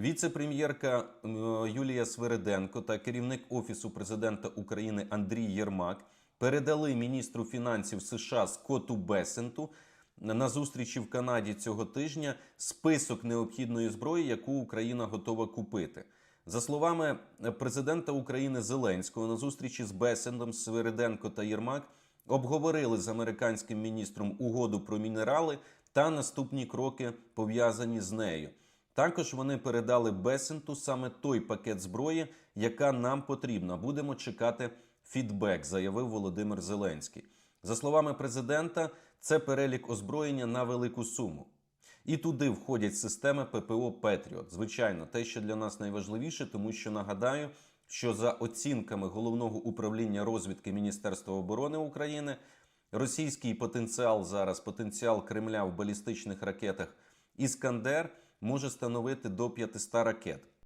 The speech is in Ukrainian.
Віце-прем'єрка е, Юлія Свириденко та керівник Офісу президента України Андрій Єрмак передали міністру фінансів США Скотту Бесенту на зустрічі в Канаді цього тижня список необхідної зброї, яку Україна готова купити. За словами президента України Зеленського, на зустрічі з Бесендом, Свириденко та Єрмак обговорили з американським міністром угоду про мінерали та наступні кроки пов'язані з нею. Також вони передали Бесенту саме той пакет зброї, яка нам потрібна. Будемо чекати фідбек, заявив Володимир Зеленський. За словами президента, це перелік озброєння на велику суму. І туди входять системи ППО Петріот. Звичайно, те, що для нас найважливіше, тому що нагадаю, що за оцінками головного управління розвідки Міністерства оборони України, російський потенціал зараз, потенціал Кремля в балістичних ракетах Іскандер може становити до 500 ракет.